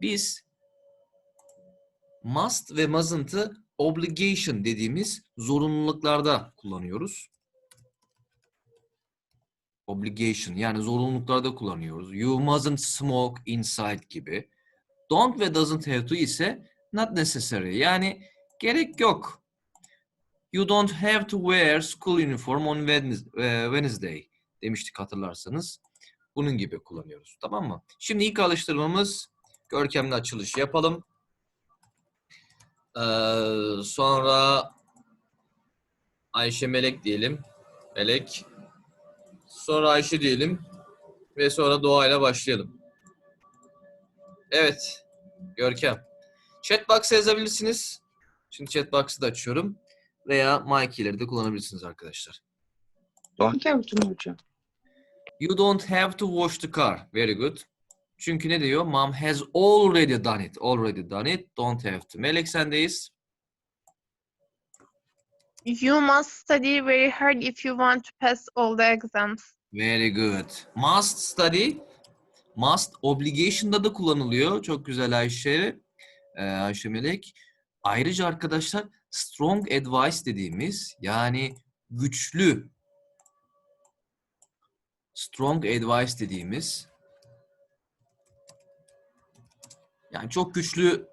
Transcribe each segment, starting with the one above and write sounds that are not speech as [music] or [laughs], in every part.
Biz must ve mustn't'ı obligation dediğimiz zorunluluklarda kullanıyoruz. Obligation yani zorunluluklarda kullanıyoruz. You mustn't smoke inside gibi. Don't ve doesn't have to ise not necessary yani gerek yok. You don't have to wear school uniform on e, Wednesday demiştik hatırlarsanız. Bunun gibi kullanıyoruz. Tamam mı? Şimdi ilk alıştırmamız görkemli açılış yapalım. Ee, sonra Ayşe Melek diyelim. Melek. Sonra Ayşe diyelim. Ve sonra Doğa ile başlayalım. Evet. Görkem. Chatbox'a yazabilirsiniz. Şimdi chatbox'ı da açıyorum. Veya Mikey'leri de kullanabilirsiniz arkadaşlar. Don't have to hocam. You don't have to wash the car. Very good. Çünkü ne diyor? Mom has already done it. Already done it. Don't have to. Melek sendeyiz. You must study very hard if you want to pass all the exams. Very good. Must study. Must obligation'da da kullanılıyor. Çok güzel Ayşe. Ee, Ayşe Melek. Ayrıca arkadaşlar strong advice dediğimiz yani güçlü strong advice dediğimiz yani çok güçlü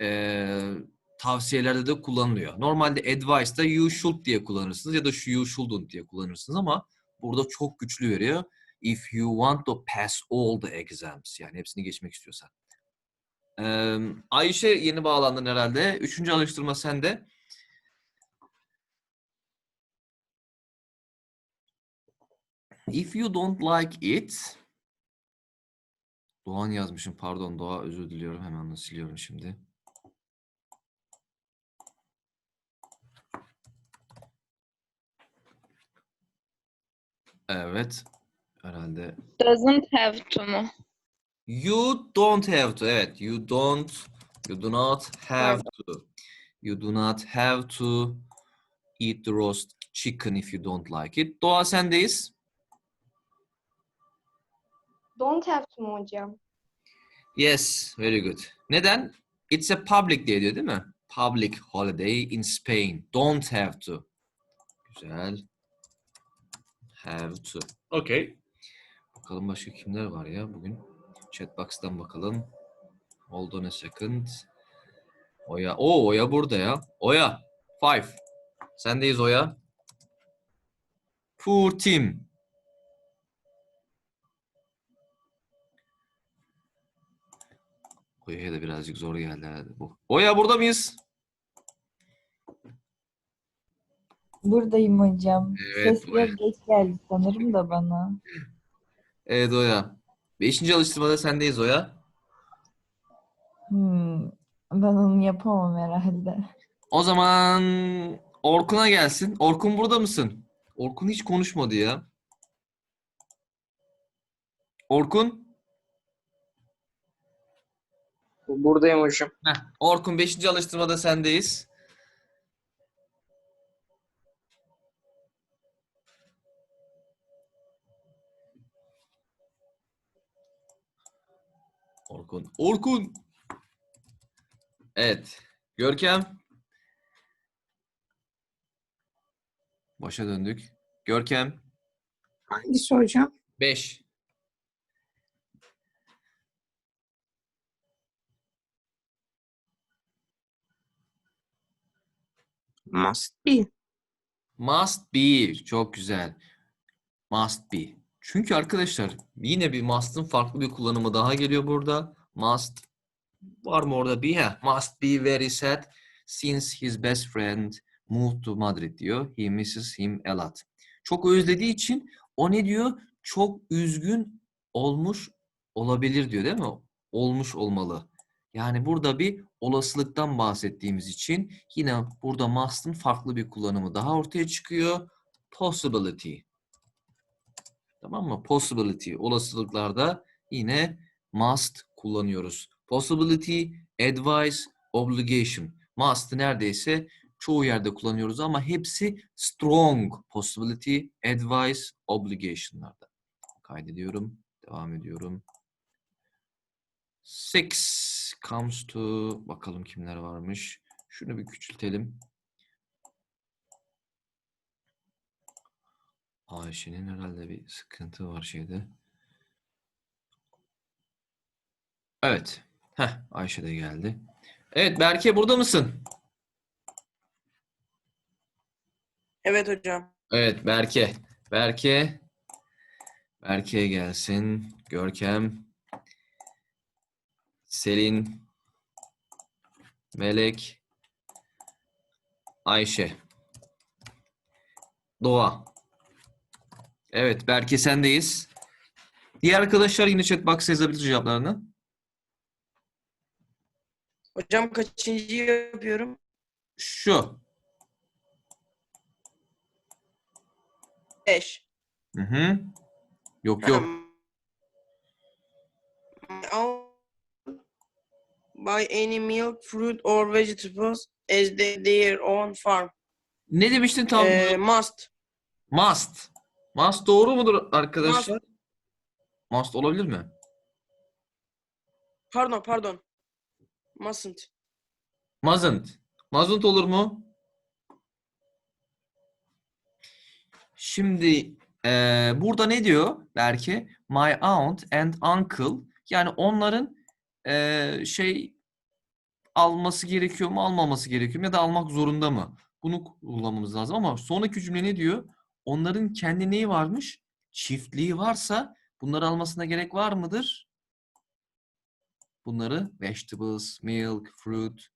eee, tavsiyelerde de kullanılıyor. Normalde advice'da you should diye kullanırsınız ya da şu you shouldn't diye kullanırsınız ama burada çok güçlü veriyor. If you want to pass all the exams yani hepsini geçmek istiyorsan. Eee, Ayşe yeni bağlandın herhalde. Üçüncü alıştırma sende. If you don't like it Doğan yazmışım. Pardon Doğa özür diliyorum. Hemen onu siliyorum şimdi. Evet. Herhalde. Doesn't have to mu? You don't have to. Evet. You don't. You do not have to. You do not have to eat the roast chicken if you don't like it. Doğa sendeyiz. Don't have to mu hocam? Yes, very good. Neden? It's a public day diyor değil mi? Public holiday in Spain. Don't have to. Güzel. Have to. Okay. Bakalım başka kimler var ya bugün. Chatbox'tan bakalım. Hold on a second. Oya. Oo Oya burada ya. Oya. Five. Sendeyiz Oya. Poor team. Oya'ya da birazcık zor geldi herhalde bu. Oya burada mıyız? Buradayım hocam. Evet, Ses biraz geç geldi sanırım da bana. Evet Oya. Beşinci alıştırmada sendeyiz Oya. Hmm, ben onu yapamam herhalde. O zaman Orkun'a gelsin. Orkun burada mısın? Orkun hiç konuşmadı ya. Orkun. Buradayım hocam. Heh, Orkun 5. alıştırmada sendeyiz. Orkun. Orkun. Evet. Görkem. Başa döndük. Görkem. Hangisi hocam? 5. Must be. Must be. Çok güzel. Must be. Çünkü arkadaşlar yine bir must'ın farklı bir kullanımı daha geliyor burada. Must var mı orada bir? Heh. Must be very sad since his best friend moved to Madrid diyor. He misses him a lot. Çok özlediği için o ne diyor? Çok üzgün olmuş olabilir diyor değil mi? Olmuş olmalı. Yani burada bir olasılıktan bahsettiğimiz için yine burada must'ın farklı bir kullanımı daha ortaya çıkıyor. Possibility. Tamam mı? Possibility. Olasılıklarda yine must kullanıyoruz. Possibility, advice, obligation. Must neredeyse çoğu yerde kullanıyoruz ama hepsi strong possibility, advice, obligation'larda. Kaydediyorum. Devam ediyorum. Six. comes to bakalım kimler varmış. Şunu bir küçültelim. Ayşe'nin herhalde bir sıkıntı var şeyde. Evet. Heh, Ayşe de geldi. Evet Berke burada mısın? Evet hocam. Evet Berke. Berke. Berke gelsin. Görkem. Selin. Melek. Ayşe. Doğa. Evet Berke sendeyiz. Diğer arkadaşlar yine chat box'a yazabilir cevaplarını. Hocam kaçıncıyı yapıyorum? Şu. 5. Hı hı. Yok yok. Buy any milk, fruit or vegetables as they, their own farm. Ne demiştin tam? Ee, must. Must. Must doğru mudur arkadaşlar? Must olabilir mi? Pardon pardon. Mustn't. Mustn't. Mustn't olur mu? Şimdi eee, burada ne diyor belki? My aunt and uncle yani onların eee, şey alması gerekiyor mu almaması gerekiyor mu ya da almak zorunda mı? Bunu kullanmamız lazım ama sonraki cümle ne diyor? Onların kendi neyi varmış? Çiftliği varsa bunları almasına gerek var mıdır? Bunları vegetables, milk, fruit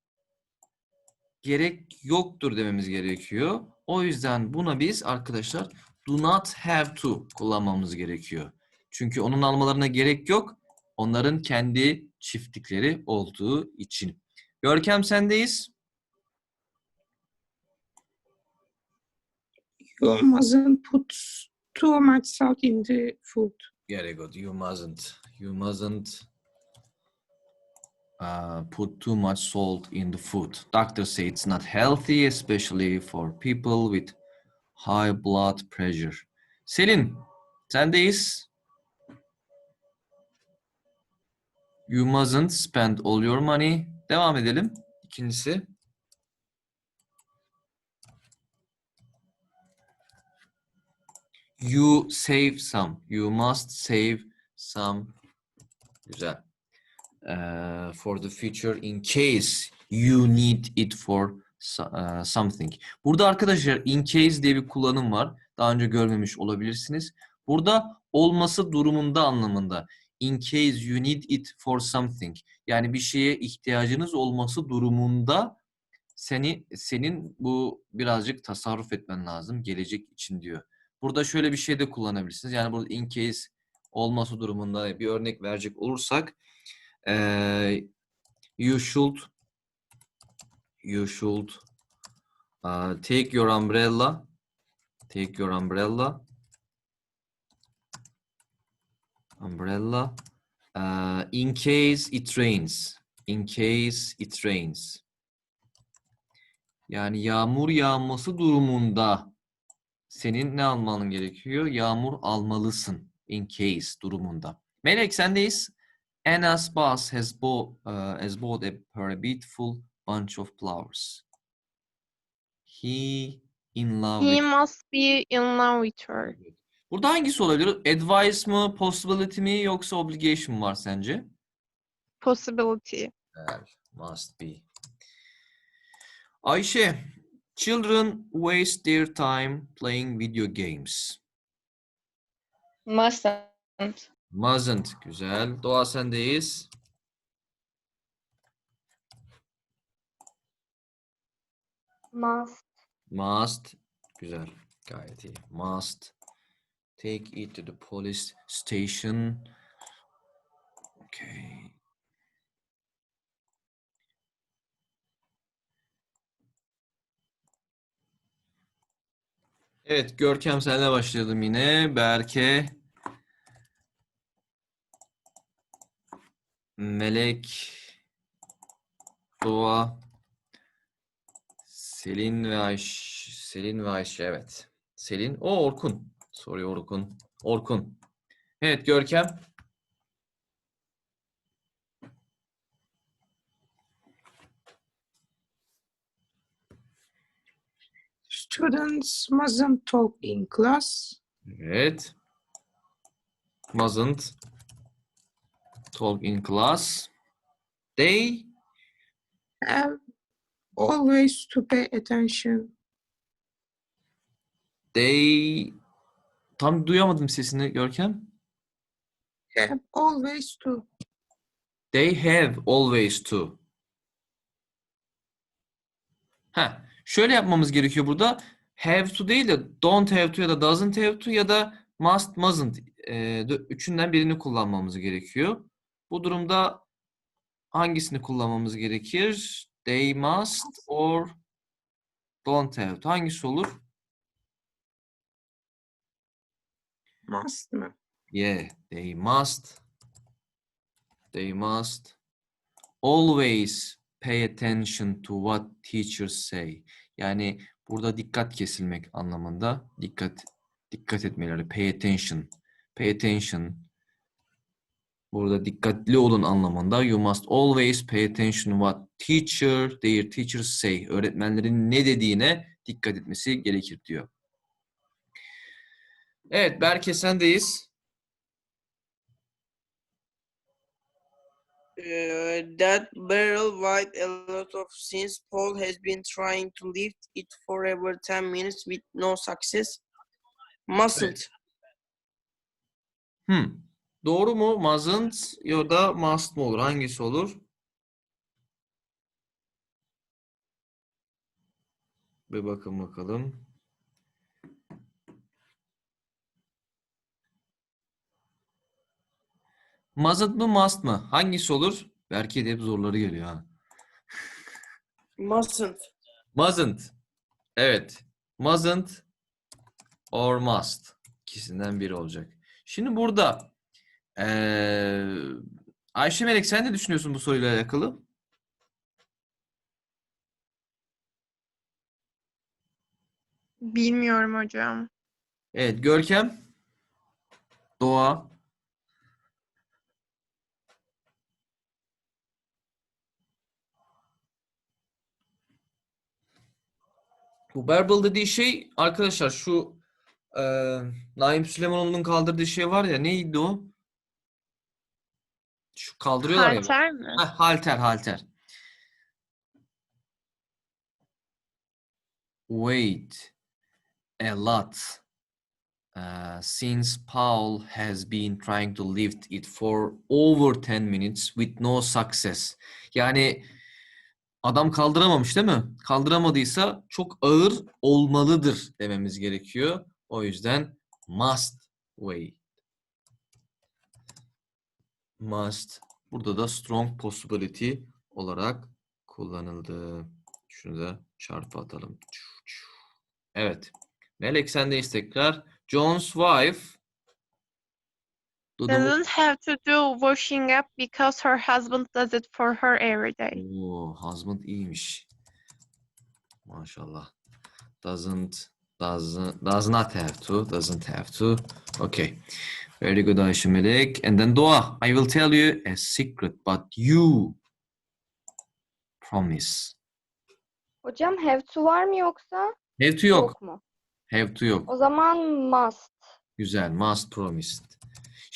gerek yoktur dememiz gerekiyor. O yüzden buna biz arkadaşlar do not have to kullanmamız gerekiyor. Çünkü onun almalarına gerek yok. Onların kendi çiftlikleri olduğu için. Görkem sendeyiz. You mustn't put too much salt in the food. Very good. You mustn't. You mustn't uh, put too much salt in the food. Doctors say it's not healthy, especially for people with high blood pressure. Selin, sendeyiz. You mustn't spend all your money. Devam edelim. İkincisi. You save some. You must save some. Güzel. Uh, for the future in case you need it for uh, something. Burada arkadaşlar in case diye bir kullanım var. Daha önce görmemiş olabilirsiniz. Burada olması durumunda anlamında. In case you need it for something. Yani bir şeye ihtiyacınız olması durumunda seni senin bu birazcık tasarruf etmen lazım gelecek için diyor. Burada şöyle bir şey de kullanabilirsiniz. Yani burada in case olması durumunda bir örnek verecek olursak you should you should take your umbrella take your umbrella umbrella uh, in case it rains in case it rains yani yağmur yağması durumunda senin ne alman gerekiyor? Yağmur almalısın in case durumunda. Melek sendeyiz. Anna's boss has bought, uh, has bought a, her a beautiful bunch of flowers. He in love He with... must be in love with her. Burada hangisi olabilir? Advice mı, possibility mi yoksa obligation mı var sence? Possibility. Well, must be. Ayşe, children waste their time playing video games. Mustn't. Mustn't. Güzel. Doğa sendeyiz. Must. Must. Güzel. Gayet iyi. Must. Take it to the police station. Okay. Evet, Görkem senle başlayalım yine. Berke. Melek. Doğa. Selin ve Ayşe. Selin ve Ayşe evet. Selin. O Orkun. Soruyu Orkun. Orkun. Evet Görkem. Students mustn't talk in class. Evet. Mustn't talk in class. They have always to pay attention. They tam duyamadım sesini Görkem. Have always to. They have always to. Ha, şöyle yapmamız gerekiyor burada. Have to değil de don't have to ya da doesn't have to ya da must mustn't. Ee, dö- üçünden birini kullanmamız gerekiyor. Bu durumda hangisini kullanmamız gerekir? They must or don't have to. Hangisi olur? Must mı? Yeah, they must. They must always pay attention to what teachers say. Yani burada dikkat kesilmek anlamında. Dikkat dikkat etmeleri. Pay attention. Pay attention. Burada dikkatli olun anlamında. You must always pay attention what teacher, their teachers say. Öğretmenlerin ne dediğine dikkat etmesi gerekir diyor. Evet Berke sendeyiz. Uh, that barrel weighed a lot of since Paul has been trying to lift it for over 10 minutes with no success. Mustn't. Hmm. Doğru mu? Mustn't ya da must mı olur? Hangisi olur? Bir bakın bakalım. Mustn't mı must mı? Hangisi olur? Belki de hep zorları geliyor ha. Mustn't. Mustn't. Evet. Mustn't or must. İkisinden biri olacak. Şimdi burada eee Ayşe Melek sen ne düşünüyorsun bu soruyla alakalı? Bilmiyorum hocam. Evet Görkem. Doğa. Bu Verbal dediği şey arkadaşlar şu eee Naim Süleymanoğlu'nun kaldırdığı şey var ya neydi o? Şu kaldırıyorlar ya. Halter mi? Heh, halter halter. Wait a lot uh, since Paul has been trying to lift it for over 10 minutes with no success. Yani adam kaldıramamış değil mi? Kaldıramadıysa çok ağır olmalıdır dememiz gerekiyor. O yüzden must wait. Must. Burada da strong possibility olarak kullanıldı. Şunu da çarpı atalım. Evet. Melek sendeyiz tekrar. John's wife Doesn't have to do washing up because her husband does it for her every day. Oo, husband iyiymiş. Maşallah. Doesn't doesn't does not have to doesn't have to. Okay. Very good Ayşe Melek. And then Doğa. I will tell you a secret but you promise. Hocam have to var mı yoksa Have to yok. mu? Have to yok. O zaman must. Güzel. Must promised.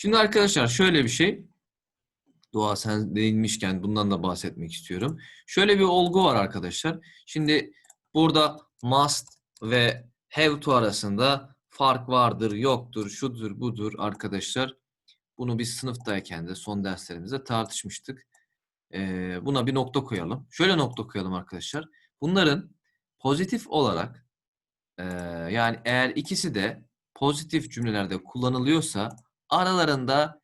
Şimdi arkadaşlar şöyle bir şey. Doğa sen değinmişken bundan da bahsetmek istiyorum. Şöyle bir olgu var arkadaşlar. Şimdi burada must ve have to arasında fark vardır, yoktur, şudur, budur arkadaşlar. Bunu biz sınıftayken de son derslerimizde tartışmıştık. Ee, buna bir nokta koyalım. Şöyle nokta koyalım arkadaşlar. Bunların pozitif olarak ee, yani eğer ikisi de pozitif cümlelerde kullanılıyorsa aralarında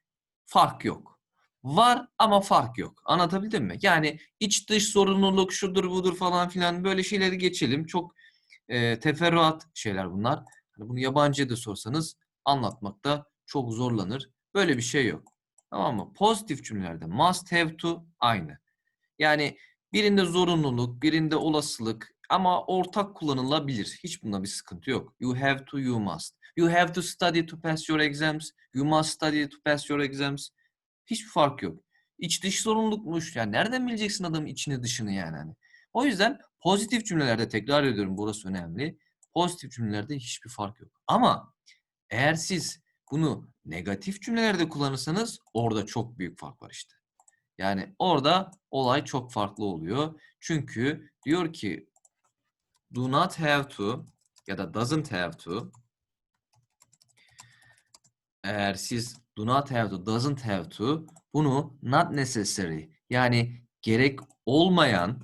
fark yok. Var ama fark yok. Anlatabildim mi? Yani iç dış zorunluluk şudur budur falan filan böyle şeyleri geçelim. Çok e, teferruat şeyler bunlar. Hani bunu yabancıya da sorsanız anlatmakta çok zorlanır. Böyle bir şey yok. Tamam mı? Pozitif cümlelerde must have to aynı. Yani birinde zorunluluk, birinde olasılık ama ortak kullanılabilir. Hiç bunda bir sıkıntı yok. You have to, you must. You have to study to pass your exams. You must study to pass your exams. Hiçbir fark yok. İç dış zorunlulukmuş. Yani nereden bileceksin adamın içini dışını yani hani. O yüzden pozitif cümlelerde tekrar ediyorum burası önemli. pozitif cümlelerde hiçbir fark yok. Ama eğer siz bunu negatif cümlelerde kullanırsanız orada çok büyük fark var işte. Yani orada olay çok farklı oluyor. Çünkü diyor ki do not have to ya da doesn't have to eğer siz do not have to, doesn't have to bunu not necessary yani gerek olmayan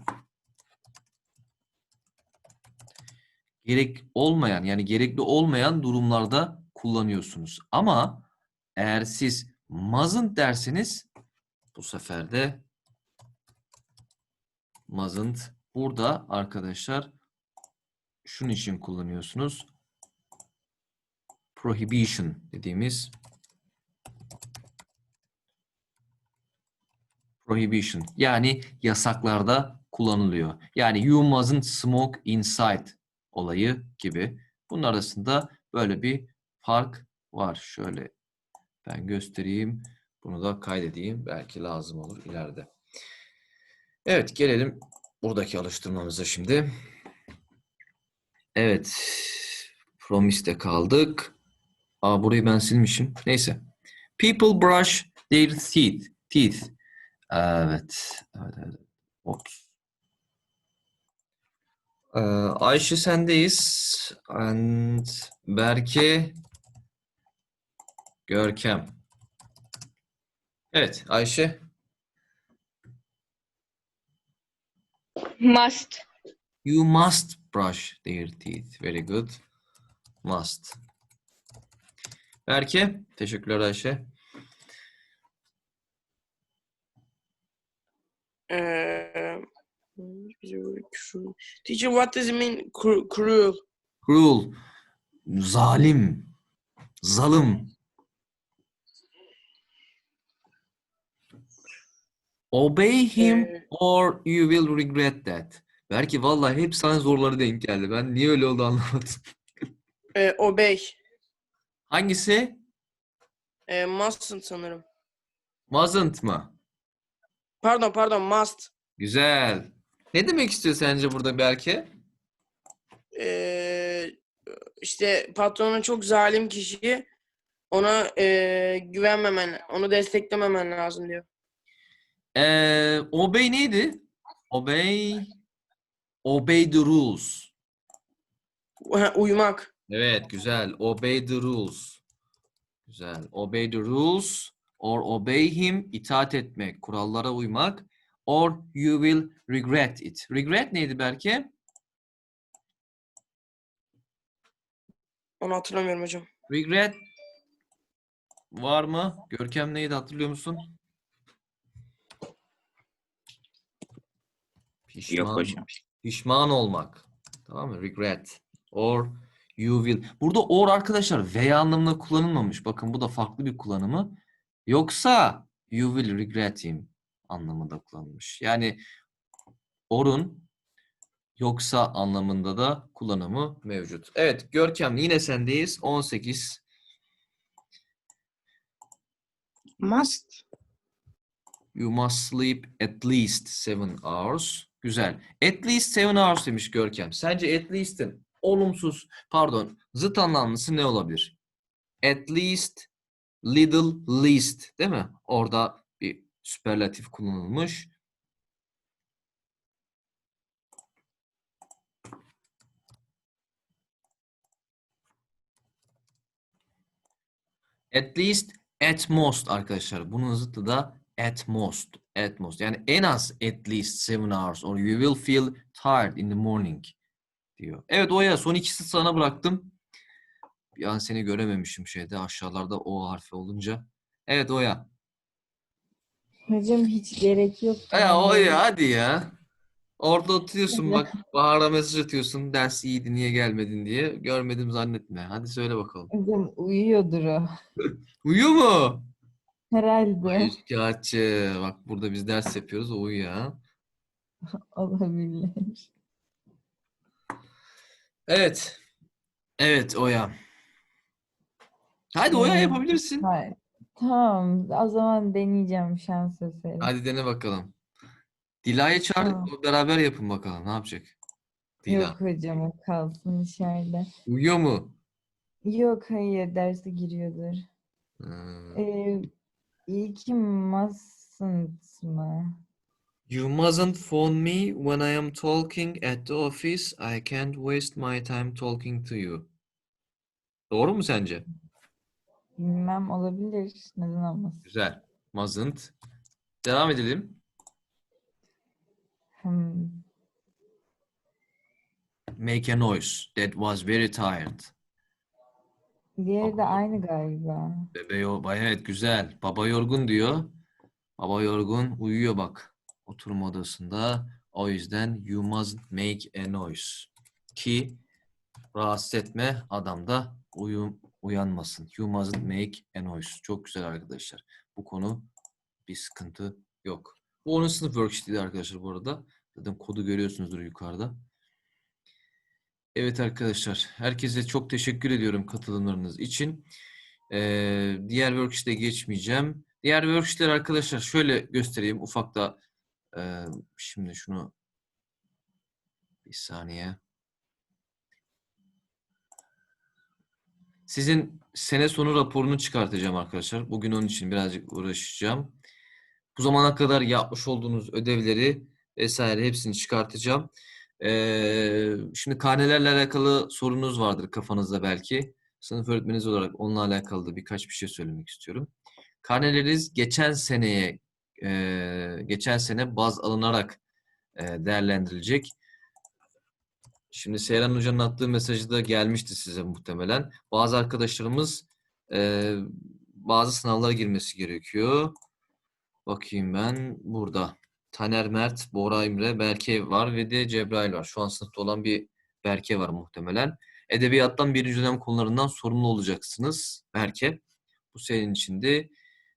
gerek olmayan yani gerekli olmayan durumlarda kullanıyorsunuz. Ama eğer siz mustn't derseniz bu sefer de mustn't burada arkadaşlar şunun için kullanıyorsunuz. Prohibition dediğimiz prohibition yani yasaklarda kullanılıyor. Yani you mustn't smoke inside olayı gibi. Bunun arasında böyle bir fark var. Şöyle ben göstereyim. Bunu da kaydedeyim. Belki lazım olur ileride. Evet gelelim buradaki alıştırmamıza şimdi. Evet. Promise'de kaldık. Aa burayı ben silmişim. Neyse. People brush their teeth. Teeth. Evet. Evet, evet. Ops. Ee, Ayşe sendeyiz. And Berke Görkem. Evet Ayşe. Must. You must brush their teeth. Very good. Must. Berke. Teşekkürler Ayşe. Uh, teacher, what does it mean cru- cruel? Cruel. Zalim. Zalim. Obey him Ee, or you will regret that. Belki vallahi hep sana zorları denk geldi. Ben niye öyle oldu anlamadım. e, obey. Hangisi? E, mustn't sanırım. Mustn't mı? Pardon pardon must. Güzel. Ne demek istiyor sence burada Berke? E, işte patrona çok zalim kişi ona e, güvenmemen, onu desteklememen lazım diyor. Ee, obey neydi? Obey obey the rules. Uyumak. Evet, güzel. Obey the rules. Güzel. Obey the rules or obey him itaat etmek, kurallara uymak or you will regret it. Regret neydi Berke? Onu hatırlamıyorum hocam. Regret var mı? Görkem neydi hatırlıyor musun? Pişman. hocam. Pişman olmak. Tamam mı? Regret. Or you will. Burada or arkadaşlar veya anlamında kullanılmamış. Bakın bu da farklı bir kullanımı. Yoksa you will regret him anlamında kullanılmış. Yani or'un yoksa anlamında da kullanımı mevcut. Evet Görkem yine sendeyiz. 18. Must. You must sleep at least 7 hours. Güzel. At least 7 hours demiş Görkem. Sence at least'in olumsuz, pardon, zıt anlamlısı ne olabilir? At least, little, least değil mi? Orada bir süperlatif kullanılmış. At least, at most arkadaşlar. Bunun zıttı da at most. At most. Yani en az at least 7 hours or you will feel tired in the morning diyor. Evet Oya son ikisi sana bıraktım. Bir an seni görememişim şeyde aşağılarda O harfi olunca. Evet Oya. Hocam hiç gerek yok. Ya Oya hadi ya. Orada oturuyorsun bak Bahar'a mesaj atıyorsun ders iyiydi niye gelmedin diye. Görmedim zannetme. Hadi söyle bakalım. Hocam uyuyordur o. [laughs] Uyuyor mu? Herhalde Şikayetçi. Bak burada biz ders yapıyoruz o uyuyor ha. [laughs] olabilir. Evet. Evet Oya. Hadi Oya Evet. yapabilirsin. Hayır. Tamam, o zaman deneyeceğim şans eseri. Hadi dene bakalım. Dila'yı çağır, Tamam. beraber yapın bakalım. Ne yapacak? Dila. Yok hocam o kalsın içeride. Uyuyor mu? Yok hayır derse giriyordur. Hmm. Ee, iyi ki mustn't mı? You mustn't phone me when I am talking at the office. I can't waste my time talking to you. Doğru mu sence? Bilmem olabilir. Neden olmasın? Güzel. Mustn't. Devam edelim. Hmm. Make a noise. That was very tired. Diğeri de aynı galiba. Bebe yo evet güzel. Baba yorgun diyor. Baba yorgun uyuyor bak. Oturma odasında. O yüzden you must make a noise. Ki rahatsız etme adam da uyum, uyanmasın. You mustn't make a noise. Çok güzel arkadaşlar. Bu konu bir sıkıntı yok. Bu onun sınıf worksheet'iydi arkadaşlar bu arada. Zaten kodu görüyorsunuzdur yukarıda. Evet arkadaşlar, herkese çok teşekkür ediyorum katılımlarınız için. Ee, diğer worksheet'e geçmeyeceğim. Diğer worksheet'ler arkadaşlar şöyle göstereyim ufak da. Ee, şimdi şunu bir saniye. Sizin sene sonu raporunu çıkartacağım arkadaşlar. Bugün onun için birazcık uğraşacağım. Bu zamana kadar yapmış olduğunuz ödevleri vesaire hepsini çıkartacağım. Ee, şimdi karnelerle alakalı sorunuz vardır kafanızda belki. Sınıf öğretmeniniz olarak onunla alakalı da birkaç bir şey söylemek istiyorum. Karneleriniz geçen seneye e, geçen sene baz alınarak e, değerlendirilecek. Şimdi Seyran Hoca'nın attığı mesajı da gelmişti size muhtemelen. Bazı arkadaşlarımız e, bazı sınavlara girmesi gerekiyor. Bakayım ben burada. Taner Mert, Bora İmre, Berke var ve de Cebrail var. Şu an sınıfta olan bir Berke var muhtemelen. Edebiyattan birinci dönem konularından sorumlu olacaksınız Berke. Bu senin içinde.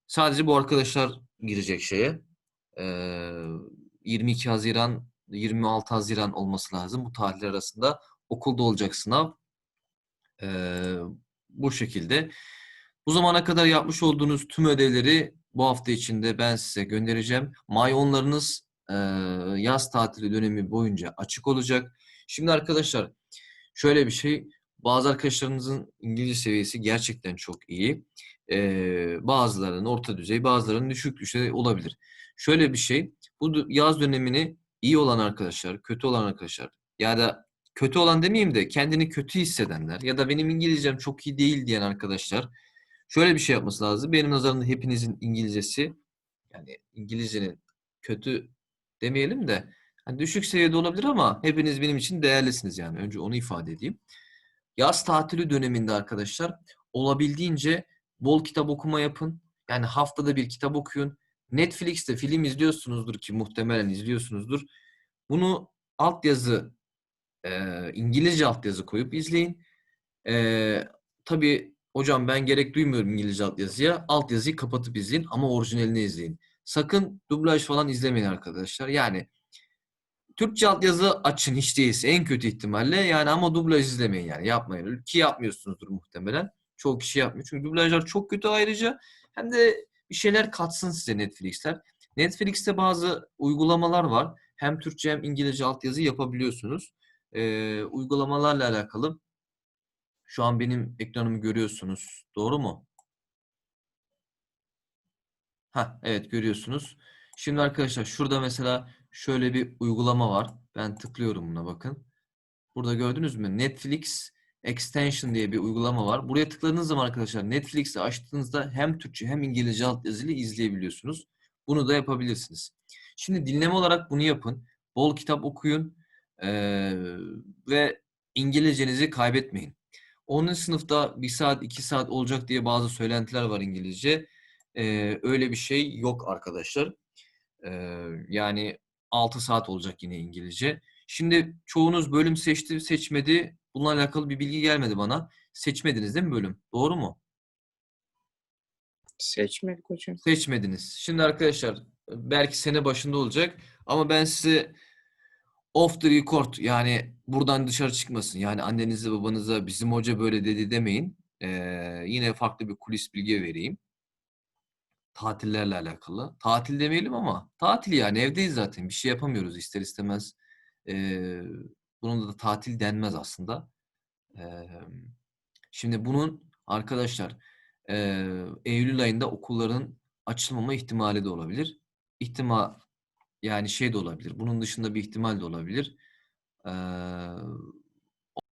Sadece bu arkadaşlar girecek şeye. Ee, 22 Haziran, 26 Haziran olması lazım. Bu tarihler arasında okulda olacak sınav. Ee, bu şekilde. Bu zamana kadar yapmış olduğunuz tüm ödevleri bu hafta içinde ben size göndereceğim. Mayonlarınız e, yaz tatili dönemi boyunca açık olacak. Şimdi arkadaşlar şöyle bir şey. Bazı arkadaşlarınızın İngilizce seviyesi gerçekten çok iyi. E, bazılarının orta düzey, bazılarının düşük düzey olabilir. Şöyle bir şey. Bu yaz dönemini iyi olan arkadaşlar, kötü olan arkadaşlar ya da kötü olan demeyeyim de kendini kötü hissedenler ya da benim İngilizcem çok iyi değil diyen arkadaşlar şöyle bir şey yapması lazım. Benim nazarımda hepinizin İngilizcesi yani İngilizcenin kötü demeyelim de hani düşük seviyede olabilir ama hepiniz benim için değerlisiniz yani. Önce onu ifade edeyim. Yaz tatili döneminde arkadaşlar olabildiğince bol kitap okuma yapın. Yani haftada bir kitap okuyun. Netflix'te film izliyorsunuzdur ki muhtemelen izliyorsunuzdur. Bunu altyazı e, İngilizce altyazı koyup izleyin. E, tabii hocam ben gerek duymuyorum İngilizce altyazıya. Altyazıyı kapatıp izleyin ama orijinalini izleyin. Sakın dublaj falan izlemeyin arkadaşlar. Yani Türkçe altyazı açın hiç değilse en kötü ihtimalle yani ama dublaj izlemeyin yani yapmayın. Ki yapmıyorsunuzdur muhtemelen. Çoğu kişi yapmıyor. Çünkü dublajlar çok kötü ayrıca. Hem de bir şeyler katsın size Netflix'ler. Netflix'te bazı uygulamalar var. Hem Türkçe hem İngilizce altyazı yapabiliyorsunuz. Ee, uygulamalarla alakalı şu an benim ekranımı görüyorsunuz. Doğru mu? Ha, evet görüyorsunuz. Şimdi arkadaşlar şurada mesela şöyle bir uygulama var. Ben tıklıyorum buna bakın. Burada gördünüz mü? Netflix Extension diye bir uygulama var. Buraya tıkladığınız zaman arkadaşlar Netflix'i açtığınızda hem Türkçe hem İngilizce altyazıyla izleyebiliyorsunuz. Bunu da yapabilirsiniz. Şimdi dinleme olarak bunu yapın. Bol kitap okuyun. Ee, ve İngilizcenizi kaybetmeyin. Onun sınıfta bir saat, iki saat olacak diye bazı söylentiler var İngilizce. Ee, öyle bir şey yok arkadaşlar. Ee, yani 6 saat olacak yine İngilizce. Şimdi çoğunuz bölüm seçti, seçmedi. Bununla alakalı bir bilgi gelmedi bana. Seçmediniz değil mi bölüm? Doğru mu? Seçmedik hocam. Seçmediniz. Şimdi arkadaşlar belki sene başında olacak ama ben size off the record yani buradan dışarı çıkmasın. Yani annenize babanıza bizim hoca böyle dedi demeyin. Ee, yine farklı bir kulis bilgi vereyim. Tatillerle alakalı. Tatil demeyelim ama tatil yani evdeyiz zaten. Bir şey yapamıyoruz ister istemez. Ee, Bunun da tatil denmez aslında. Şimdi bunun arkadaşlar Eylül ayında okulların açılmama ihtimali de olabilir. İhtimal yani şey de olabilir. Bunun dışında bir ihtimal de olabilir. Ee,